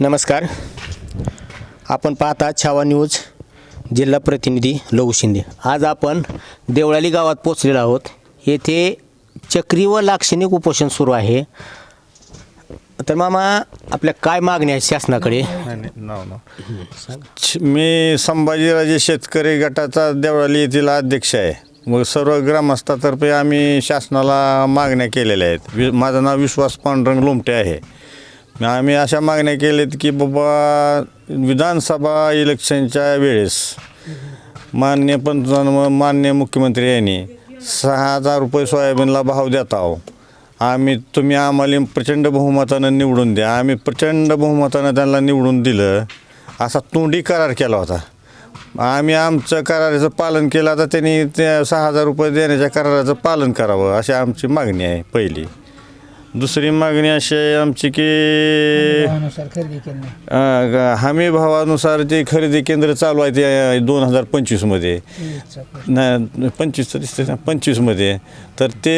नमस्कार. आपण पाहता छावा न्यूज जिल्हा प्रतिनिधी लघु शिंदे. आज आपण देवळाली गावात पोचलेलो आहोत. येथे चक्री व लाक्षणिक उपोषण सुरू आहे. तर मामा आपल्या काय मागणी आहे शासनाकडे? मी संभाजीराजे शेतकरी गटाचा देवळाली येथील अध्यक्ष आहे. मग सर्व ग्रामस्थातर्फे आम्ही शासनाला मागण्या केलेल्या आहेत. वि माझं नाव विश्वास पांडुरंग लोमटे आहे. मग आम्ही अशा मागण्या केल्यात की बाबा विधानसभा इलेक्शनच्या वेळेस मान्य पंतप्रधान मान्य मुख्यमंत्री यांनी सहा हजार रुपये सोयाबीनला भाव देत आहो. आम्ही तुम्ही आम्हाला प्रचंड बहुमतानं निवडून द्या. आम्ही प्रचंड बहुमतानं त्यांना निवडून दिलं. असा तोंडी करार केला होता. आम्ही आमचं कराराचं पालन केलं तर त्यांनी ते सहा हजार रुपये देण्याच्या कराराचं पालन करावं अशी आमची मागणी आहे पहिली. दुसरी मागणी अशी आहे आमची की खरेदी. अं, ग- हमी भावानुसार जे खरेदी केंद्र चालू आहे ते दोन हजार पंचवीसमध्ये. नाही पंचवीस तर दिसते ना पंचवीसमध्ये तर ते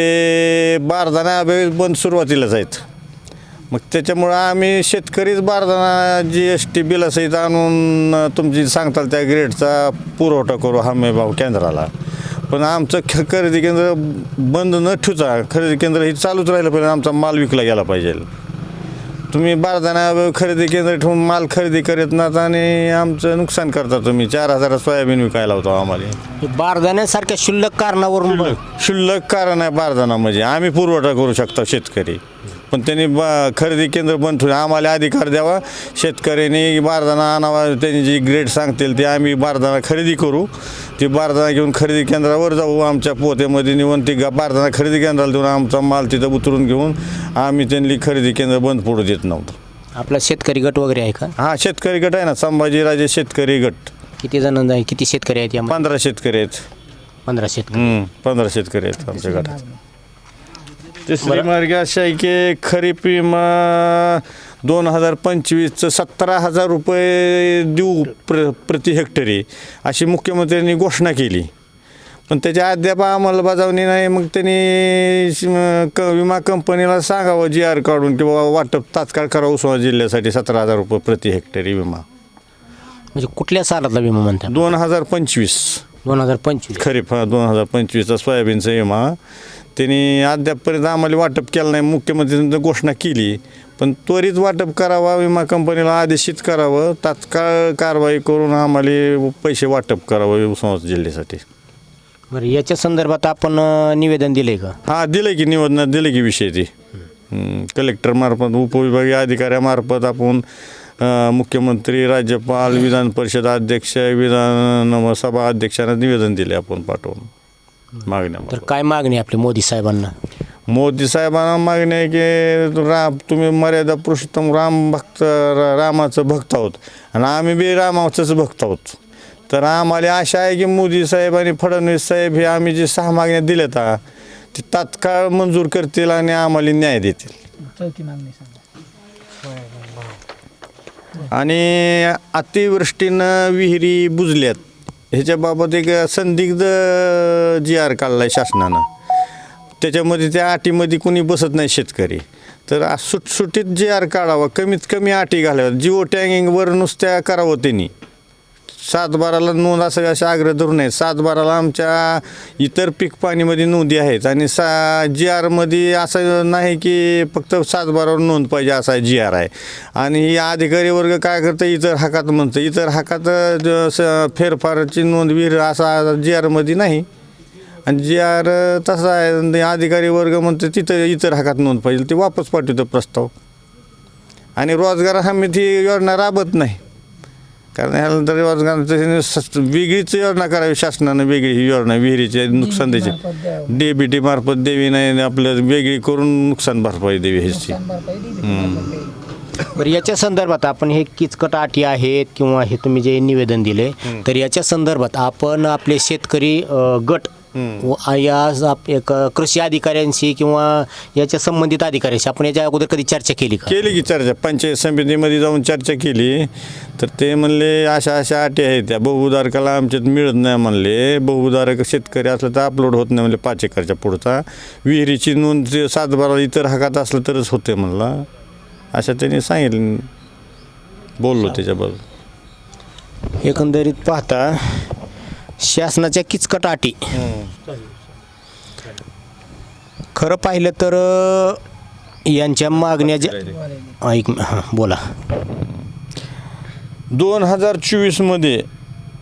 बारदाना अभ्यास बंद सुरुवातीलाच आहेत मग त्याच्यामुळं आम्ही शेतकरीच बारदाना जी एस टी बिलासहित आणून अं, तुमची सांगताल त्या ग्रेडचा पुरवठा करू हमी भाव केंद्राला पण आमचं ख खरेदी केंद्र बंद न ठेवता खरेदी केंद्र हे चालूच राहिलं पाहिजे आमचा माल विकला गेला पाहिजे. तुम्ही बारदाना खरेदी केंद्र ठेवून माल खरेदी करत नाहीत आणि आमचं नुकसान करता तुम्ही. चार हजार सोयाबीन विकायला होतो आम्हाला. बारदाण्यासारख्या क्षुल्लक कारणावरून क्षुल्लक कारण आहे बारदाना म्हणजे आम्ही पुरवठा करू शकतो शेतकरी. पण त्यांनी बा खरेदी केंद्र बंद ठेवून आम्हाला अधिकार द्यावा. शेतकऱ्यांनी बारदाना आणावा. त्यांनी जी ग्रेड सांगतील ते आम्ही बारदाना खरेदी करू. ती बारदाना घेऊन खरेदी केंद्रावर जाऊ. आमच्या पोत्यामध्ये नेऊन ती गा- बारदाना खरेदी केंद्राला देऊन आमचा माल तिथं उतरून घेऊन आम्ही त्यांनी खरेदी केंद्र बंद पडू देत नव्हतो. आपला शेतकरी गट वगैरे आहे का? हा शेतकरी गट आहे ना. संभाजीराजे शेतकरी गट. किती जण आहे? किती शेतकरी आहेत पंधरा शेतकरी आहेत. पंधरा शेतकरी. हम्म, पंधरा शेतकरी आहेत आमच्या गटात. तिसरी मार्ग अशी आहे की खरीप विमा दोन हजार पंचवीसचं सतरा हजार रुपये देऊ प्र प्रति हेक्टरी अशी मुख्यमंत्र्यांनी घोषणा केली. पण त्याच्या अद्याप अंमलबजावणी नाही. मग त्यांनी क विमा कंपनीला सांगावं जी आर काढून की बाबा वाटप तात्काळ करावं उस्मानाबाद जिल्ह्यासाठी सतरा हजार रुपये प्रति हेक्टरी विमा. म्हणजे कुठल्या सालातला विमा म्हणतात दोन हजार पंचवीस. दोन हजार पंचवीस. खरीप हा दोन हजार पंचवीसचा सोयाबीनचा विमा. त्यांनी अद्यापपर्यंत आम्हाला वाटप केलं नाही. मुख्यमंत्र्यांनी घोषणा केली. पण त्वरित वाटप करावा विमा कंपनीला आदेशित करावं तात्काळ कारवाई करून आम्हाला पैसे वाटप करावं उस्मानाबाद जिल्ह्यासाठी. बरं याच्या संदर्भात आपण अं, निवेदन दिले का? हा दिलं की निवेदनात दिलं की विषय ती. कलेक्टरमार्फत उपविभागीय अधिकाऱ्यामार्फत आपण अं, मुख्यमंत्री राज्यपाल विधान परिषद अध्यक्ष विधान सभा अध्यक्षांना निवेदन दिले आपण पाठवून. मागण्या तर काय मागणी आपली मोदी साहेबांना? मोदी साहेबांना मागणी आहे की राम तुम्ही मर्यादा पुरुषोत्तम राम भक्त रा- रामाचं भक्त आहोत. आणि आम्ही बी रामाचंच भक्त आहोत. तर आम्हाला आशा आहे की मोदी साहेब आणि फडणवीस साहेब हे आम्ही जे सहा मागण्या दिल्यात ते तात्काळ मंजूर करतील आणि आम्हाला न्याय देतील. चौथी मागणी सांगा. आणि अतिवृष्टीनं विहिरी बुजल्यात. ह्याच्याबाबत एक संदिग्ध जी आर काढला आहे शासनानं. त्याच्यामध्ये त्या अटीमध्ये कोणी बसत नाही शेतकरी. तर सुटसुटीत जी आर काढावा कमीत कमी अटी घालाव्यात. जिओ टँगिंगवर नुसत्या करावं त्यांनी. सातबाराला नोंद असं असे आग्रह धरून आहेत. सातबाराला आमच्या इतर पीक पाणीमध्ये नोंदी आहेत. आणि सा जी आरमध्ये असं नाही की फक्त सातबारावर नोंद पाहिजे असा जी आर आहे. आणि ही अधिकारी वर्ग काय करतं? इतर हाकात म्हणतं. इतर हाकात ज- स- फेरफारची नोंद विहीर असा जी आरमध्ये नाही. आणि जी आर तसा आहे. अधिकारी वर्ग म्हणतं तिथं इतर हाकात नोंद पाहिजे. ते वापस पाठवतो प्रस्ताव. आणि रोजगार हमी ती योजना राबत नाही. कारण ह्याला तर रोजगाराचं वेगळीच योजना करावी शासनानं वेगळी ही योजना विहिरीचे नुकसान द्यायचे. डीबीटी मार्फत देवी नाही आपलं वेगळी करून नुकसान भरपाई देवी ह्याची. बरं याच्या संदर्भात आपण हे किचकट अटी आहेत किंवा हे तुम्ही जे निवेदन दिले तर याच्या संदर्भात आपण आपले शेतकरी गट व या आप- एक कृषी अधिकाऱ्यांशी किंवा याच्या संबंधित अधिकाऱ्यांशी आपण याच्या अगोदर कधी चर्चा केली का? केली की चर्चा. पंचायत समितीमध्ये जाऊन चर्चा केली. तर ते म्हणले अशा अशा अटी आहेत त्या. बहुधारकाला आमच्यात मिळत नाही म्हणले. बहुधारक शेतकरी असलं तर अपलोड होत नाही म्हणले पाच एकरच्या पुढचा. विहिरीची नोंद जे सात बारा इतर हाकात असलं तरच होते म्हणला. अशा त्यांनी सांगितलं. बोललो त्याच्याबद्दल एकंदरीत पाहता शासनाच्या किचकट अटी खरं पाहिलं तर यांच्या मागण्या ज्या ऐक हां बोला. दोन हजार चोवीसमध्ये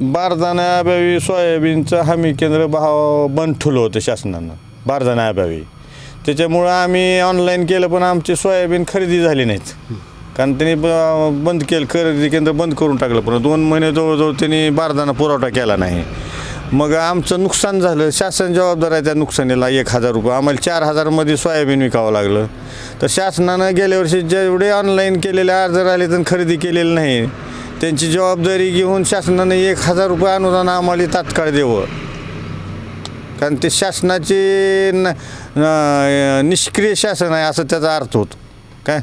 बारदाण्याअभावी सोयाबीनचं हमी केंद्र भाव बंद ठेवलं होतं शासनानं बारदाण्याअभावी त्याच्यामुळं आम्ही ऑनलाईन केलं पण आमची सोयाबीन खरेदी झाली नाहीत. कारण त्यांनी ब- बंद केलं खरेदी केंद्र बंद करून टाकलं. पण दोन महिने जवळजवळ त्यांनी बारदाना पुरवठा केला नाही. मग आमचं नुकसान झालं. शासन जबाबदार आहे त्या नुकसानीला एक हजार रुपये. आम्हाला चार हजारमध्ये सोयाबीन विकावं लागलं. तर शासनानं गेल्या वर्षी जेवढे ऑनलाईन केलेले अर्ज राहिले तर खरेदी केलेलं नाही त्यांची जबाबदारी घेऊन शासनानं एक हजार रुपये अनुदान आम्हाला तात्काळ द्यावं. कारण ते शासनाचे न न- निष्क्रिय शासन आहे असं त्याचा अर्थ होतो. काय?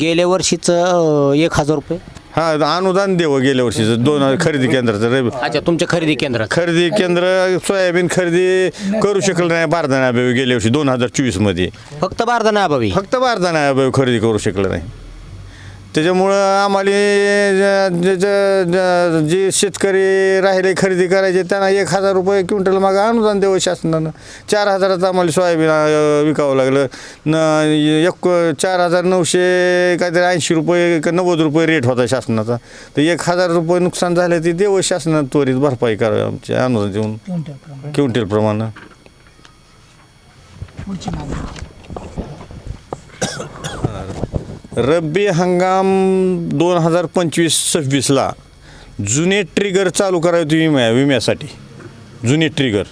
गेल्या वर्षीचं एक हजार रुपये. हा अनुदान द्यावं गेल्या वर्षीचं दोन खरेदी केंद्राचं रवि अच्छा तुमच्या खरेदी केंद्रात खरेदी केंद्र सोयाबीन खरेदी करू शकलं नाही बारदाना अभावी गेल्या वर्षी दोन हजार चोवीसमध्ये. फक्त बारदाना अभावी. फक्त बारदाना अभावी खरेदी करू शकलं नाही. त्याच्यामुळं आम्हाला ज- जे शेतकरी राहिले खरेदी करायचे त्यांना एक हजार रुपये क्विंटल मागं अनुदान द्यावं शासनानं. चार हजारात आम्हाला सोयाबीन विकावं लागलं. न एक चार हजार नऊशे काहीतरी ऐंशी रुपये का नव्वद रुपये रेट होता शासनाचा. तर एक हजार रुपये नुकसान झालं ते देवं शासनानं त्वरित भरपाई करावी आमचे अनुदान देऊन. क्विंटल प्रमाणे. क्विंटल प्रमाणे पुढची मागणी रब्बी हंगाम दोन हजार पंचवीस सव्वीसला जुने ट्रिगर चालू करावेत विम्या विम्यासाठी. जुने ट्रिगर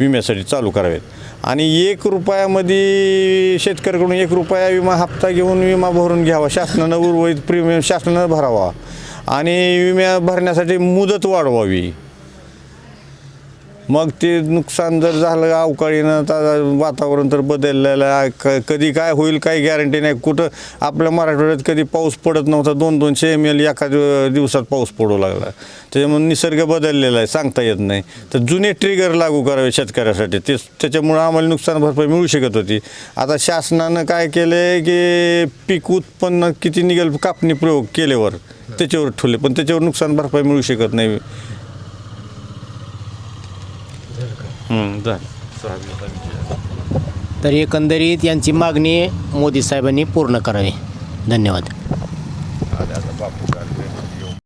विम्यासाठी चालू करावेत. आणि एक रुपयामध्ये शेतकऱ्याकडून एक रुपया विमा हप्ता घेऊन विमा भरून घ्यावा. शासनानं उर्वरित प्रीमियम शासनानं भरावा. आणि विम्या भरण्यासाठी मुदत वाढवावी. मग ते नुकसान जर झालं अवकाळीनं तर वातावरण तर बदललेलं आहे. क कधी काय होईल काही गॅरंटी नाही. कुठं आपल्या मराठवाड्यात कधी पाऊस पडत नव्हता दोन दोनशे एम एल एका दिवसात पाऊस पडू लागला. त्याच्यामुळे निसर्ग बदललेला आहे सांगता येत नाही. तर जुने ट्रिगर लागू करावे शेतकऱ्यासाठी. ते त्याच्यामुळं आम्हाला नुकसान भरपाई मिळू शकत होती. आता शासनानं काय केलं आहे की पीक उत्पन्न किती निघेल कापणी प्रयोग केल्यावर त्याच्यावर ठेवले. पण त्याच्यावर नुकसान भरपाई मिळू शकत नाही हं, झालं तर एकंदरीत यांची मागणी मोदी साहेबांनी पूर्ण करावी. धन्यवाद.